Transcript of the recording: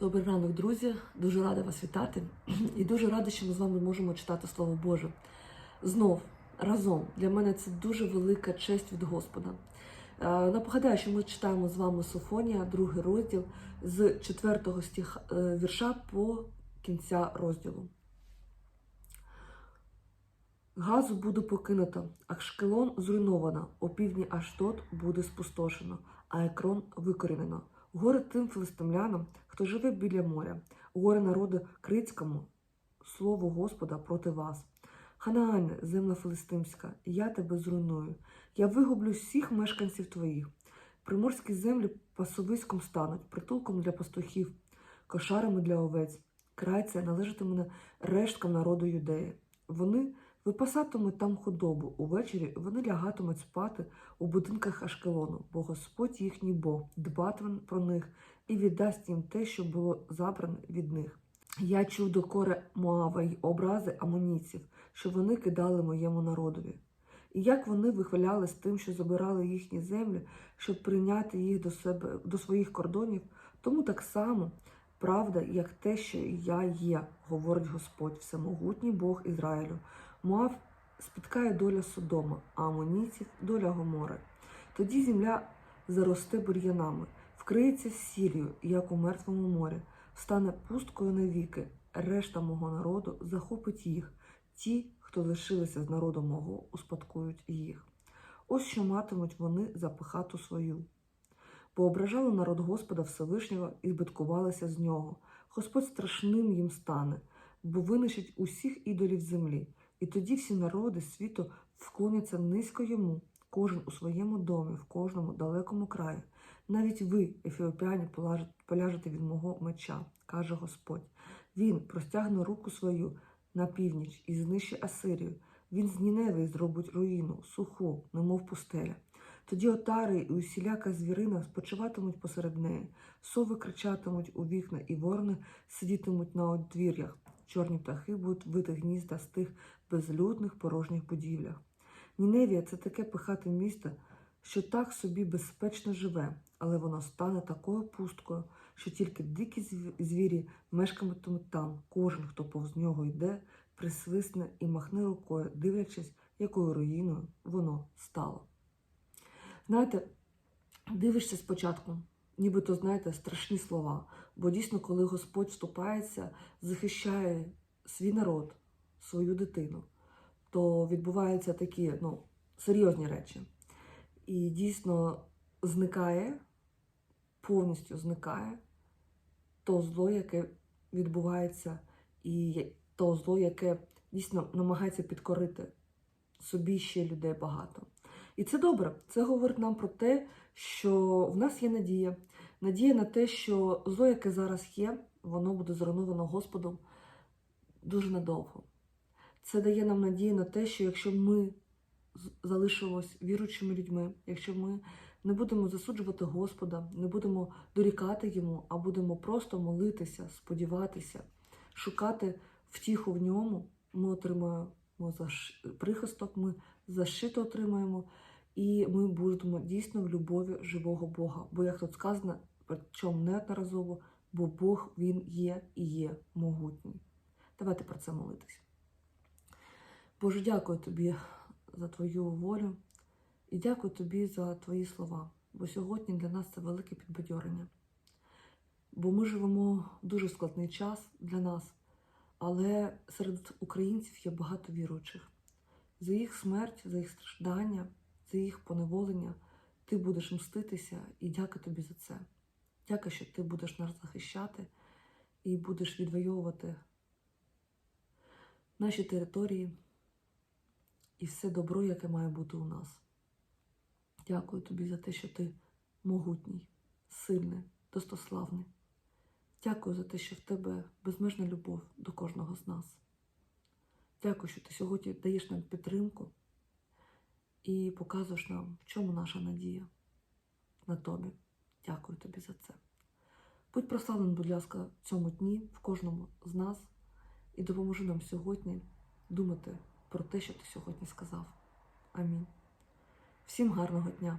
Добрий ранок, друзі. Дуже рада вас вітати. І дуже рада, що ми з вами можемо читати Слово Боже. Знов разом для мене це дуже велика честь від Господа. Е, Напогадаю, що ми читаємо з вами Софонія, другий розділ з 4 стих, е, вірша по кінця розділу. Газу буде покинуто, Ашкелон зруйновано, опівдні Аштот буде спустошено, а Екрон викорінено. Горе тим филистимлянам, хто живе біля моря, горе народу крицькому, слово Господа проти вас. Ханаане, земля филистимська, я тебе зруйную, я вигублю всіх мешканців твоїх. Приморські землі пасовиськом стануть, притулком для пастухів, кошарами для овець. Край це належатиме решткам народу юдеї. Вони випасатимуть там худобу. Увечері вони лягатимуть спати у будинках Ашкелону, бо Господь їхній Бог дбатиме про них і віддасть їм те, що було забране від них. Я чув докори Моава й образи амоніців, що вони кидали моєму народові. І як вони вихвалялись тим, що забирали їхні землі, щоб прийняти їх до себе до своїх кордонів, тому так само правда, як те, що я є, говорить Господь, всемогутній Бог Ізраїлю. Моав спіткає доля Содома, а амонійців доля Гомори. Тоді земля заросте бур'янами, вкриється сіллю, як у мертвому морі, стане пусткою навіки. Решта мого народу захопить їх. Ті, хто лишилися з народу мого, успадкують їх. Ось що матимуть вони за пихату свою. Бо ображали народ Господа Всевишнього і збиткувалися з нього. Господь страшним їм стане, бо винищить усіх ідолів землі. І тоді всі народи світу вклоняться низько йому, кожен у своєму домі, в кожному далекому краї. Навіть ви, ефіопіані, поляжете від мого меча, каже Господь. Він простягне руку свою на північ і знищить Асирію. Він з Ніневи зробить руїну, суху, немов пустеля. Тоді отари і усіляка звірина спочиватимуть посеред неї, сови кричатимуть у вікна, і ворони сидітимуть на одвір'ях. Чорні птахи будуть вити гнізда з тих безлюдних порожніх будівлях. Ніневія це таке пихате місто, що так собі безпечно живе, але воно стане такою пусткою, що тільки дикі зв- звірі мешкатимуть там. Кожен, хто повз нього йде, присвисне і махне рукою, дивлячись, якою руїною воно стало. Знаєте, дивишся спочатку, нібито, знаєте, страшні слова. Бо дійсно, коли Господь вступається, захищає свій народ, свою дитину, то відбуваються такі ну, серйозні речі. І дійсно зникає, повністю зникає то зло, яке відбувається, і то зло, яке дійсно намагається підкорити собі ще людей багато. І це добре. Це говорить нам про те, що в нас є надія. Надія на те, що зло, яке зараз є, воно буде зруйновано Господом дуже надовго. Це дає нам надію на те, що якщо ми залишимось віруючими людьми, якщо ми не будемо засуджувати Господа, не будемо дорікати йому, а будемо просто молитися, сподіватися, шукати втіху в ньому, ми отримаємо заш- прихисток, ми защиту отримаємо, і ми будемо дійсно в любові живого Бога. Бо, як тут сказано, причому неодноразово, бо Бог Він є і є могутній. Давайте про це молитись. Боже, дякую тобі за твою волю і дякую тобі за твої слова. Бо сьогодні для нас це велике підбадьорення. Бо ми живемо дуже складний час для нас, але серед українців є багато віруючих. За їх смерть, за їх страждання, за їх поневолення ти будеш мститися і дякую тобі за це. Дякую, що ти будеш нас захищати і будеш відвоювати наші території і все добро, яке має бути у нас. Дякую тобі за те, що ти могутній, сильний, достославний. Дякую за те, що в тебе безмежна любов до кожного з нас. Дякую, що ти сьогодні даєш нам підтримку і показуєш нам, в чому наша надія на тобі. Дякую тобі за це. Будь прославлений, будь ласка, в цьому дні, в кожному з нас, і допоможи нам сьогодні думати про те, що ти сьогодні сказав. Амінь. Всім гарного дня!